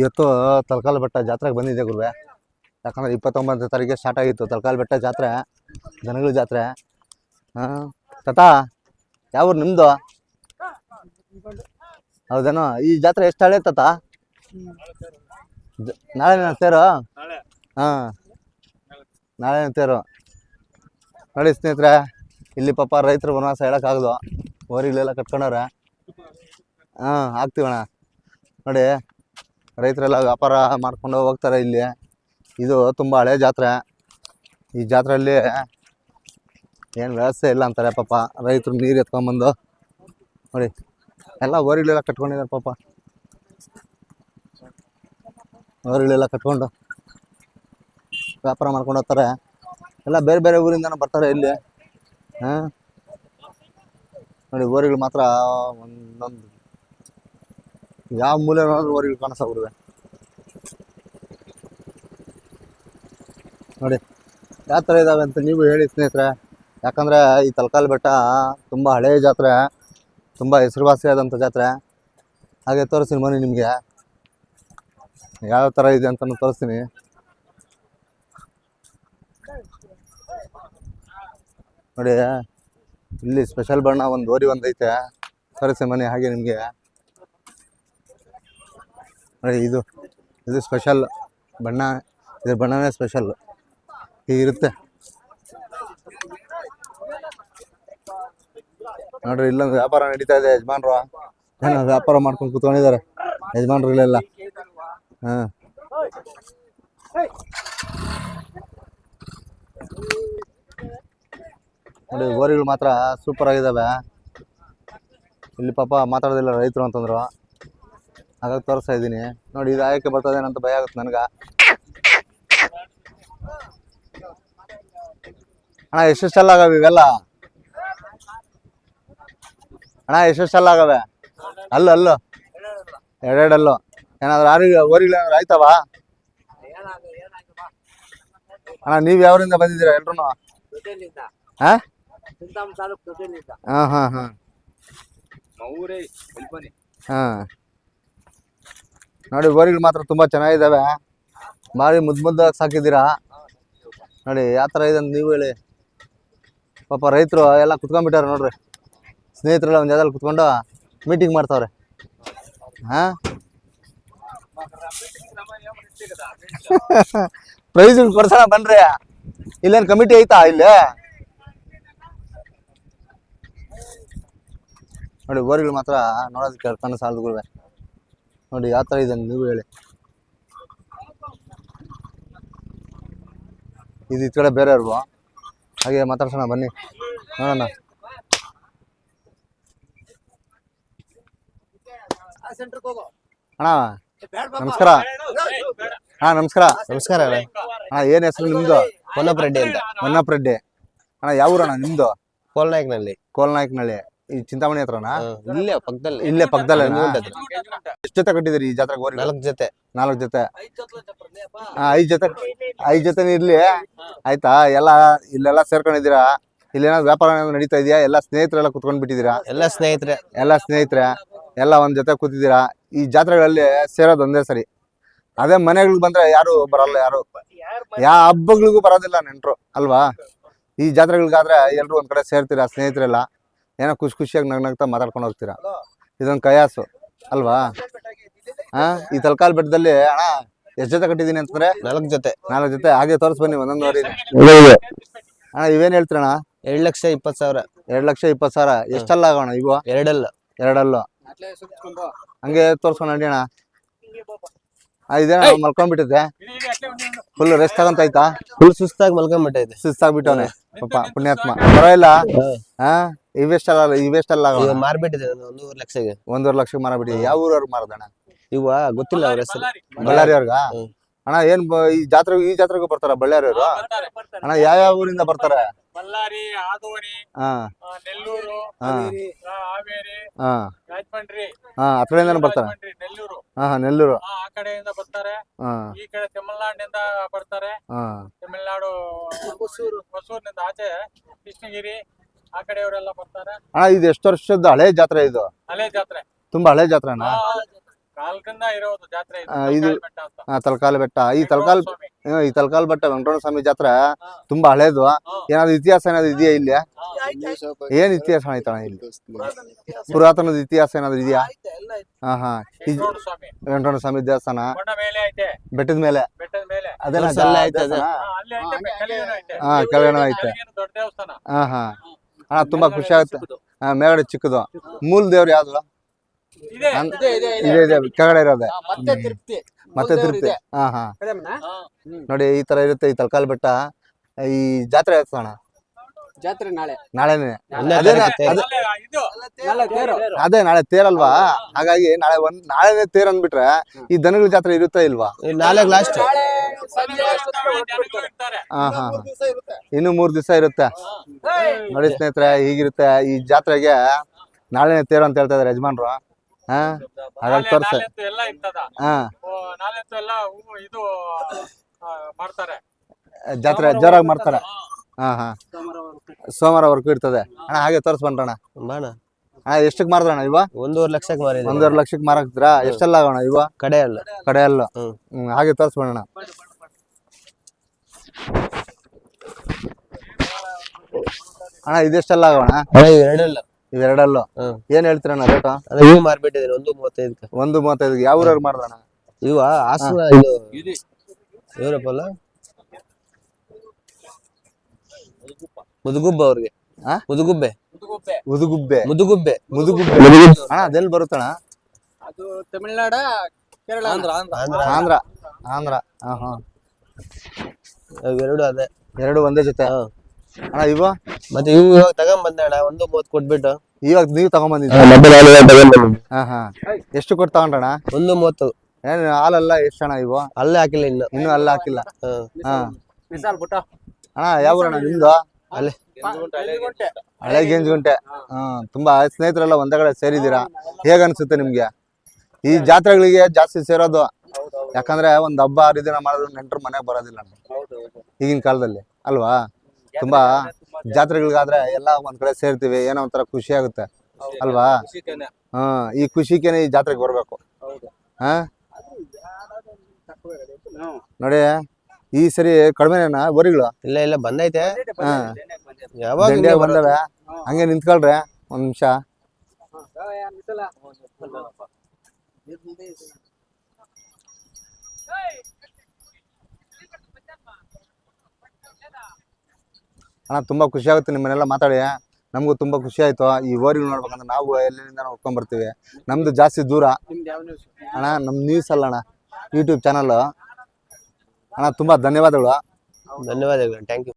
ಇವತ್ತು ತಲಕಾಲ್ ಬೆಟ್ಟ ಜಾತ್ರೆಗೆ ಬಂದಿದೆ ಗುರುವೆ. ಯಾಕಂದ್ರೆ ಇಪ್ಪತ್ತೊಂಬತ್ತನೇ ತಾರೀಕಿಗೆ ಸ್ಟಾರ್ಟ್ ಆಗಿತ್ತು ತಲಕಾಲ್ ಬೆಟ್ಟ ಜಾತ್ರೆ ದನಗಳ ಜಾತ್ರೆ. ಹಾಂ ತಾತ ಯಾವ ಊರು ನಿಮ್ಮದು ಹೌದೇನೋ ಈ ಜಾತ್ರೆ ಎಷ್ಟು ಹಳೆ ತಾತ? ನಾಳೆ ನಾನು ತೇರು ಹಾಂ ನಾಳೆ ತೇರು ನೋಡಿ ಸ್ನೇಹಿತರೆ ಇಲ್ಲಿ ಪಾಪ ರೈತರು ವನವಾಸ ಹೇಳೋಕ್ಕಾಗದು ಓರಿಗಳೆಲ್ಲ ಕಟ್ಕೊಂಡವ್ರೆ. ಹಾಂ ಹಾಕ್ತೀವಣ್ಣ. ನೋಡಿ ರೈತರೆಲ್ಲ ವ್ಯಾಪಾರ ಮಾಡ್ಕೊಂಡು ಹೋಗ್ತಾರೆ ಇಲ್ಲಿ. ಇದು ತುಂಬ ಹಳೆ ಜಾತ್ರೆ. ಈ ಜಾತ್ರೆಯಲ್ಲಿ ಏನು ವ್ಯವಸ್ಥೆ ಇಲ್ಲ ಅಂತಾರೆ ಪಾಪ. ರೈತರು ನೀರು ಎತ್ಕೊಂಬಂದು ನೋಡಿ, ಎಲ್ಲ ಓರಿಗಳೆಲ್ಲ ಕಟ್ಕೊಂಡಿದ್ದಾರೆ ಪಾಪ. ಓರಿಗಳೆಲ್ಲ ಕಟ್ಕೊಂಡು ವ್ಯಾಪಾರ ಮಾಡ್ಕೊಂಡು ಹೋಗ್ತಾರೆ. ಎಲ್ಲ ಬೇರೆ ಬೇರೆ ಊರಿಂದನೂ ಬರ್ತಾರೆ ಇಲ್ಲಿ. ಹಾಂ? ನೋಡಿ ಓರಿಗಳು ಮಾತ್ರ ಒಂದೊಂದು ಯಾವ ಮೂಲೆ ಓರಿಗಳು ಕಾಣಿಸ್ತಾ ನೋಡಿ, ಯಾವ ಥರ ಇದಾವೆ ಅಂತ ನೀವು ಹೇಳಿ ಸ್ನೇಹಿತರೆ. ಯಾಕಂದರೆ ಈ ತಲಕಾಲ್ ಬೆಟ್ಟ ತುಂಬ ಹಳೆಯ ಜಾತ್ರೆ, ತುಂಬ ಹೆಸರುವಾಸಿಯಾದಂಥ ಜಾತ್ರೆ. ಹಾಗೆ ತೋರಿಸ್ತೀನಿ ಮನೆ ನಿಮಗೆ. ಯಾವ ಥರ ಇದೆ ಅಂತಲೂ ತೋರಿಸ್ತೀನಿ. ನೋಡಿ, ಇಲ್ಲಿ ಸ್ಪೆಷಲ್ ಬಣ್ಣ ಒಂದು ಓರಿ ಒಂದೈತೆ. ಐತೆ ತೋರಿಸಿ ಮನೆ ಹಾಗೆ ನಿಮಗೆ. ಇದು ಇದು ಸ್ಪೆಷಲ್ ಬಣ್ಣ, ಇದ್ರ ಬಣ್ಣನೇ ಸ್ಪೆಷಲ್ ಹೀಗಿರುತ್ತೆ ನೋಡ್ರಿ, ಇಲ್ಲೊಂದು ವ್ಯಾಪಾರ ನಡೀತಾ ಇದೆ, ಯಜಮಾನ್ರು. ಏನೋ ವ್ಯಾಪಾರ ಮಾಡ್ಕೊಂಡು ಕೂತ್ಕೊಂಡಿದ್ದಾರೆ. ಯಜಮಾನ್ರು ಇಲ್ಲೆಲ್ಲ. ಹಾಂ. ನೋಡಿ ಗೋರಿಗಳು ಮಾತ್ರ ಸೂಪರ್ ಆಗಿದ್ದಾವೆ. ಇಲ್ಲಿ ಪಾಪ ಮಾತಾಡೋದಿಲ್ಲ ರೈತರು ಅಂತಂದ್ರು. ಹಾಗಾಗಿ ತೋರಿಸ್ತಾ ಇದ್ದೀನಿ. ನೋಡಿ ಇದು ಆಯಕ್ಕೆ ಬರ್ತದೆ ಅಂತ ಭಯ ಆಗುತ್ತೆ ನನಗೆ. ಅಣ್ಣ ಎಷ್ಟೆಷ್ಟೆಲ್ಲ ಆಗವೆ ಇವೆಲ್ಲ? ಅಣ್ಣ ಎಷ್ಟೆಷ್ಟೆಲ್ಲ ಆಗವೆ ಅಲ್ಲ ಅಲ್ಲು. ಎರಡೆರಡಲ್ಲು. ಏನಾದ್ರು ಆರಿ ಓರಿಗಳು ಏನಾದ್ರು ಆಯ್ತವ? ಅಣ್ಣ ನೀವು ಯಾವರಿಂದ ಬಂದಿದ್ದೀರಾ ಎಲ್ರು ಹಾ ಹಾ ಹಾ. ಹಾಂ. ನೋಡಿ ಓರಿಗಳು ಮಾತ್ರ ತುಂಬ ಚೆನ್ನಾಗಿದ್ದಾವೆ ಭಾರಿ ಮುದ್ದು ಮುದ್ದಾಗಿ ಸಾಕಿದ್ದೀರಾ? ನೋಡಿ, ಯಾವ ಥರ ಇದೆ ಅಂತ ನೀವು ಹೇಳಿ. ಪಾಪ ರೈತರು ಎಲ್ಲ ಕುತ್ಕೊಂಡ್ಬಿಟ್ಟಾರೆ ನೋಡ್ರಿ. ಸ್ನೇಹಿತರೆಲ್ಲ ಒಂದು ಜಾಗದಲ್ಲಿ ಕುತ್ಕೊಂಡು ಮೀಟಿಂಗ್ ಮಾಡ್ತಾವ್ರೆ. ಹಾಂ? ಪ್ರೈಸ್ ಕೊಡ್ಸೋಣ ಬನ್ರಿ. ಇಲ್ಲೇನು ಕಮಿಟಿ ಐತಾ ಇಲ್ಲಿ? ನೋಡಿ ಓರಿಗಳು ಮಾತ್ರ ನೋಡೋದಕ್ಕೆ ಕಣ್ಣು ಸಾಲದುಗುವೆ ನೋಡಿ ಯಾವ ಥರ ಇದೆ ನೀವು ಹೇಳಿ. ಇದು ಈ ಕಡೆ ಬೇರೆಯವ್ರಿಗೂ ಹಾಗೆ ಮಾತಾಡ್ಸೋಣ ಬನ್ನಿ. ನೋಡೋಣ. ಅಣ್ಣ ನಮಸ್ಕಾರ. ಹಾ ನಮಸ್ಕಾರ. ನಮಸ್ಕಾರ ಅಣ್ಣ. ಏನ್ ಹೆಸರು ನಿಮ್ಮದು ಕೊಲ್ಲಪ್ಪ ರೆಡ್ಡಿ ಅಂತ. ಹೊನ್ನಪ್ಪ ರೆಡ್ಡಿ. ಅಣ್ಣ ಯಾವ ಊರಣ್ಣ ನಿಮ್ಮದು ಕೋಲ್ನಾಯಕ್ನಲ್ಲಿ ಕೋಲ್ನಾಯಕನಹಳ್ಳಿ ಈ ಚಿಂತಾಮಣಿ ಹತ್ರನಾ? ಇಲ್ಲೇ ಪಕ್ಕದಲ್ಲಿ. ಇಲ್ಲೇ ಪಕ್ಕದಲ್ಲೇ ಎಷ್ಟು ಜೊತೆ ಕಟ್ಟಿದಿರಿ ಈ ಜಾತ್ರೆಗೆ ಹೋಗಿ ನಾಲ್ಕು ಜೊತೆ. ನಾಲ್ಕು ಜೊತೆ. ಹಾ ಐದು ಜೊತೆ. ಐದು ಜೊತೆ ಇರ್ಲಿ. ಆಯ್ತಾ? ಎಲ್ಲ ಇಲ್ಲೆಲ್ಲ ಸೇರ್ಕೊಂಡಿದ್ದೀರಾ? ಇಲ್ಲೇನಾದ್ರು ವ್ಯಾಪಾರ ಏನಾದ್ರು ನಡೀತಾ ಇದೆಯಾ? ಎಲ್ಲ ಸ್ನೇಹಿತರೆಲ್ಲ ಕುತ್ಕೊಂಡ್ ಬಿಟ್ಟಿದ್ದೀರಾ? ಎಲ್ಲ ಸ್ನೇಹಿತರೆ. ಎಲ್ಲ ಸ್ನೇಹಿತರೆ. ಎಲ್ಲ ಒಂದ್ ಜೊತೆ ಕೂತಿದ್ದೀರಾ? ಈ ಜಾತ್ರೆಗಳಲ್ಲಿ ಸೇರೋದು ಒಂದೇ ಸರಿ. ಅದೇ ಮನೆಗಳಿಗೆ ಬಂದ್ರೆ ಯಾರು ಬರಲ್ಲ ಯಾರು. ಯಾವ ಹಬ್ಬಗಳಿಗೂ ಬರೋದಿಲ್ಲ ನೆಂಟ್ರು ಅಲ್ವಾ? ಈ ಜಾತ್ರೆಗಳಿಗಾದ್ರೆ ಎಲ್ರು ಒಂದ್ ಕಡೆ ಸೇರ್ತೀರಾ ಸ್ನೇಹಿತರೆಲ್ಲ? ಏನೋ ಖುಷಿ ಖುಷಿಯಾಗಿ ನಗ್ ನಗ್ತಾ ಮಾತಾಡ್ಕೊಂಡು ಹೋಗ್ತೀರಾ? ಇದೊಂದು ಕಯಾಸು ಅಲ್ವಾ? ಹಾ? ಈ ತಲಕಾಲ್ ಬೆಟ್ಟದಲ್ಲಿ ಅಣ್ಣ ಎಷ್ಟ್ ಜೊತೆ ಕಟ್ಟಿದೀನಿ ಅಂತಂದ್ರೆ? ನಾಲ್ಕು ಜೊತೆ. ನಾಲ್ಕು ಜೊತೆ? ಹಾಗೆ ತೋರಿಸ್ ಬನ್ನಿ ಒಂದೊಂದು ವರಿ. ಅಣ್ಣ ಇವೇನ್ ಹೇಳ್ತೀರಣ್ಣ ಎರಡ್ ಲಕ್ಷ ಇಪ್ಪತ್ ಸಾವಿರ. ಎರಡ್ ಲಕ್ಷ ಇಪ್ಪತ್ ಸಾವಿರ. ಎಷ್ಟಲ್ಲ ಆಗೋಣ ಇವು ಎರಡಲ್ಲ. ಎರಡಲ್ಲ. ಹಂಗೆ ತೋರ್ಸ್ಕೊಂಡು ನಡಿ ಅಣ್ಣ. ಆ, ಇದೇನ ಮಲ್ಕೊಂಡ್ಬಿಟ್ಟಿದೆ ಫುಲ್ ರೆಸ್ಟ್ ತಗೊಂತೈತಾ ಫುಲ್ ಸುಸ್ತಾಗಿ ಮಲ್ಕೊಂಡ್ಬಿಟ್ಟೈತೆ ಸುಸ್ತಾಗ್ಬಿಟ್ಟವನೆ. ಪಾಪ ಪುಣ್ಯಾತ್ಮ. ಪರವಾಗಿಲ್ಲ. ಹಾ? ಇವೆಷ್ಟಲ್ಲ ಇವೆಷ್ಟಲ್ಲ ಆಗೋಣ ಮಾರ್ಬಿಟ್ಟಿದೆ ಒಂದೂವರೆ ಲಕ್ಷಗೆ ಒಂದೂವರೆ ಲಕ್ಷ ಮಾರಬಿಡಿ ಯಾವ ಊರವ್ರು ಮಾರದಣ್ಣ? ಇವ ಗೊತ್ತಿಲ್ಲ ಅವ್ರ ಹೆಸರು. ಬಳ್ಳಾರಿ. ಅವ್ರಿಗ ಅಣ್ಣ ಏನ್ ಬ- ಈ ಜಾತ್ರೆ ಈ ಜಾತ್ರೆಗೂ ಬರ್ತಾರ ಬಳ್ಳಾರಿ ಅವರು ಅಣ್ಣ ಯಾವ ಯಾವ ಊರಿಂದ ಬರ್ತಾರೆ? ಬಳ್ಳಾರಿ ಆದೋನಿ ಹಾ. ಆ, ನೆಲ್ಲೂರು ಹಾ. ಆ, ಹಾವೇರಿ ಹಾ. ರಾಜಮಂಡ್ರಿ ಹಾ ಆ ಕಡೆಯಿಂದನೂ ಬರ್ತಾರೆ? ರಾಜಮಂಡ್ರಿ ನೆಲ್ಲೂರು. ಹಾ ಹಾ ನೆಲ್ಲೂರು. ಆ ಆ ಕಡೆಯಿಂದ ಬರ್ತಾರೆ. ಹಾ. ಈ ಕಡೆ ತಮಿಳ್ನಾಡಿನಿಂದ ಬರ್ತಾರೆ. ಹಾ. ತಮಿಳ್ನಾಡು ಹೊಸೂರು ಹೊಸೂರಿನಿಂದ ಆಚೆ ಕೃಷ್ಣಗಿರಿ ಆ ಕಡೆಯವರೆಲ್ಲ ಬರ್ತಾರೆ? ಅಣ್ಣ ಇದು ಎಷ್ಟು ವರ್ಷದ ಹಳೆ ಜಾತ್ರೆ ಇದು? ಹಳೆ ಜಾತ್ರೆ. ತುಂಬಾ ಹಳೆ ಜಾತ್ರೆನಾ ಇರೋದು ಜಾತ್ರೆ ಇದು ಆ, ಇದು- ತಲಕಾಲ್ ಬೆಟ್ಟ ಅಂತ. ತಲಕಾಲ ಬೆಟ್ಟ. ಈ ತಲಕಾಲ್ ಸ್ವಾಮಿ. ಹ್ಮ್, ಈ ತಲಕಾಲ್ ಬೆಟ್ಟ ವೆಂಕಟರಮಣ ಸ್ವಾಮಿ ಜಾತ್ರೆ ತುಂಬಾ ಹಳೇದು. ಹಾ. ಏನಾದ್ರು ಇತಿಹಾಸ ಏನಾದ್ರು ಇದೆಯಾ ಇಲ್ಲಿ? ಏನ್ ಇತಿಹಾಸ ಇಲ್ಲಿ? ಪುರಾತನದ ಇತಿಹಾಸ ಏನಾದ್ರು ಇದೆಯಾ? ಹಾ ಹಾ. ಈ ಸ್ವಾಮಿ. ವೆಂಕಟರಮಣ ಸ್ವಾಮಿ ದೇವಸ್ಥಾನ? ಕೊಂಡ ಮೇಲೆ ಐತೆ. ಬೆಟ್ಟದ ಮೇಲೆ? ಬೆಟ್ಟದ ಮೇಲೆ. ಅದೇನ ಅಲ್ಲೇ ಐತೆ ಅದು. ಹಾ, ಅಲ್ಲಿ ಐತೆ ಹಾ ಐತೆ. ಕೆಳಗೇನು ದೊಡ್ಡ ದೇವಸ್ಥಾನ. ಹಾ. ಹಾ. ಅಣ್ಣ ತುಂಬಾ ಖುಷಿ ಆಗುತ್ತೆ ಹಾ ಮೇಲ್ಗಡೆ ಚಿಕ್ಕದು. ಮೂಲ ದೇವ್ರು ಯಾವ್ದು? ಇದೆ ಇದೆ, ಇದೆ, ಇದೆ. ಇದೆ ಇದೆ ಕೆಳಗಡೆ ಇರೋದೆ. ಮತ್ತೆ ತಿರುಪ್ತಿ ಹಾ ಹಾ. ನೋಡಿ ಈ ತರ ಇರುತ್ತೆ ಈ ತಲಕಾಲ್ ಬೆಟ್ಟ. ಈ ಜಾತ್ರೆ ಹಾಕ್ಸೋಣ ಅಣ್ಣ ಜಾತ್ರೆ ನಾಳೆ. ನಾಳೆನೆ. ಅದೇ ನಾಳೆ ತೇರು. ಅದೇ ನಾಳೆ ತೇರಲ್ವಾ? ಹಾಗಾಗಿ ನಾಳೆ ಒಂದ್ ನಾಳೆನೆ ತೇರ್ ಅಂದ್ಬಿಟ್ರೆ ಈ ದನಗಳ ಜಾತ್ರೆ ಇರುತ್ತಾ ಇಲ್ವಾ? ನಾಳೆ ನಾಳೆಗ್ ಲಾಸ್ಟ್ ಹಾ ಹಾ ಇನ್ನು ಮೂರ್ ದಿವಸ ಇರುತ್ತೆ. ನೋಡಿ ಸ್ನೇಹಿತರೆ ಹೀಗಿರುತ್ತೆ. ಈ ಜಾತ್ರೆಗೆ ನಾಳೆನೆ ತೇರು ಅಂತ ಹೇಳ್ತಾ ಇದಾರೆ ಯಜಮಾನ್ರು. ಹಾ? ಹಾಗಾಗಿ ತೋರ್ಸ. ಹಾ. ಜಾತ್ರೆ ಜೋರಾಗಿ ಮಾಡ್ತಾರೆ. ಹಾ. ಹಾ ವರ್ಕ್ ಇರ್ತದೆ. ಅಣ್ಣ ಹಾಗೆ ತೋರಿಸ್ಬಣ್ಣ ಬಾಣ ಹಾ ಎಷ್ಟಕ್ಕೆ ಮಾರದಣ್ಣ ಇವ? ಒಂದೂವರೆ ಲಕ್ಷಕ್ಕೆ ಮಾರಿ ಒಂದೂವರೆ ಲಕ್ಷಕ್ಕೆ ಮಾರಾಕ್ತೀರಾ? ಎಷ್ಟೆಲ್ಲ ಆಗೋಣ ಇವ? ಕಡೆಯಲ್ಲ. ಕಡೆಯಲ್ಲ. ಕಡೆ ಅಲ್ಲ ಹ್ಮ್. ಹಾಗೆ ತೋರಿಸ್ಬಿಡೋಣ ಅಣ್ಣ ಇದೆಷ್ಟೆಲ್ಲ ಆಗೋಣ ಎರಡಲ್ಲ. ಇವೆರಡಲ್ಲ ಹ್ಮ್. ಏನ್ ಹೇಳ್ತೀರಣ್ಣ ರೇಟ್ ಅದೇ ಇವು ಮಾರ್ಬಿಟ್ಟಿದ್ದೀನಿ ಒಂದು ಮೂವತ್ತೈದಕ್ಕೆ. ಒಂದು ಮೂವತ್ತೈದು ಯಾವ ಊರವ್ರು ಮಾರ್ದಣ್ಣ ಇವ ಹಾಸನ ಇದು ಇವರಪ್ಪ ಅಲ್ಲ ಮುದುಗುಬ್ಬ ಅವ್ರಿಗೆ. ಆ? ಮುದುಗುಬ್ಬೆ. ಉದುಗುಬ್ಬೆ ಮುದುಗುಬ್ಬೆ. ಮುದುಗುಬ್ಬೆ. ಅಣ್ಣ ಅದೆಲ್ಲಿ ಬರುತ್ತಣ್ಣ? ಅದು ತಮಿಳ್ನಾಡ ಕೇರಳ. ಆಂಧ್ರ ಆಂಧ್ರ. ಆಂಧ್ರ. ಹಾ ಹಾ ಇವೆರಡು ಅದೇ. ಎರಡು ಒಂದೇ ಜೊತೆ? ಹಾ. ಅಣ್ಣ ಇವ ಮತ್ತೆ ಇವು ಇವಾಗ ತಗೊಂಬಂದೆ ಅಣ್ಣ ಒಂದು ಮೂವತ್ತು ಕೊಟ್ಬಿಟ್ಟು. ಇವಾಗ ನೀವು ತಗೊಂಬಂದಿದ್ದ ಹಾ ಹಾ ಎಷ್ಟು ಕೊಟ್ಟು ತಗೊಂಡಣ ಒಂದು ಮೂವತ್ತು. ಏನ್ ಹಾಲೆಲ್ಲ ಅಣ್ಣ ಇವು? ಅಲ್ಲೇ ಹಾಕಿಲ್ಲ ಇನ್ನು. ಇನ್ನೂ ಅಲ್ಲ ಹಾಕಿಲ್ಲ. ಹಾ. ಬಿಟ್ಟ ಅಣ್ಣ ಯಾವ ಊರಣ್ಣ ನಿಮ್ದು? ಅಲ್ಲೇ. ಹಳೆ ಗೇಂಜ್ಗುಂಟೆ. ಹಾ ತುಂಬಾ ಸ್ನೇಹಿತರೆಲ್ಲ ಒಂದ ಕಡೆ ಸೇರಿದ್ದೀರಾ? ಹೇಗ ಅನ್ಸುತ್ತೆ ನಿಮ್ಗೆ? ಈ ಜಾತ್ರೆಗಳಿಗೆ ಜಾಸ್ತಿ ಸೇರೋದು? ಯಾಕಂದ್ರೆ ಒಂದ್ ಹಬ್ಬ ಹರಿದಿನ ಮಾಡಿದ್ರೆ ನೆಂಟರು ಮನೆಗೆ ಬರೋದಿಲ್ಲ. ಈಗಿನ ಕಾಲದಲ್ಲಿ. ಅಲ್ವಾ? ತುಂಬಾ ಜಾತ್ರೆಗಳಿಗಾದ್ರೆ ಎಲ್ಲ ಒಂದ್ ಕಡೆ ಸೇರ್ತೀವಿ ಏನೋ ಒಂಥರ ಖುಷಿ ಆಗುತ್ತೆ. ಅಲ್ವಾ? ಹಾ ಈ ಖುಷಿಗೇನೆ ಈ ಜಾತ್ರೆಗೆ ಬರ್ಬೇಕು. ಹಾ? ನೋಡಿ ಈ ಸರಿ ಕಡಿಮೆನ ಬರಿಗಳು ಇಲ್ಲ ಇಲ್ಲ ಬಂದೈತೆ. ಹಾ. ಯಾವಾಗ ಬಂದವೆ. ಹಂಗೆ ನಿಂತ್ಕೊಳ್ರೆ ಒಂದ್ ನಿಮಿಷ. ಅಣ್ಣ, ತುಂಬಾ ಖುಷಿ ಆಗುತ್ತೆ ನಿಮ್ಮನ್ನೆಲ್ಲ ಮಾತಾಡಿ. ನಮಗೂ ತುಂಬಾ ಖುಷಿ ಆಯ್ತು. ಈ ಓರಿಗಳು ನೋಡ್ಬೇಕಂದ್ರೆ ನಾವು ಎಲ್ಲಿಂದ ಹೋಗ್ಕೊಂಡ್ ಬರ್ತೀವಿ. ನಮ್ದು ಜಾಸ್ತಿ ದೂರ. ಅಣ್ಣ ನಮ್ಮ ನ್ಯೂಸ್ ಅಲ್ಲ ಅಣ್ಣ. ಯೂಟ್ಯೂಬ್ ಚಾನಲ್ ಅಣ್ಣ, ತುಂಬಾ ಧನ್ಯವಾದಗಳು. ಧನ್ಯವಾದಗಳು. Thank you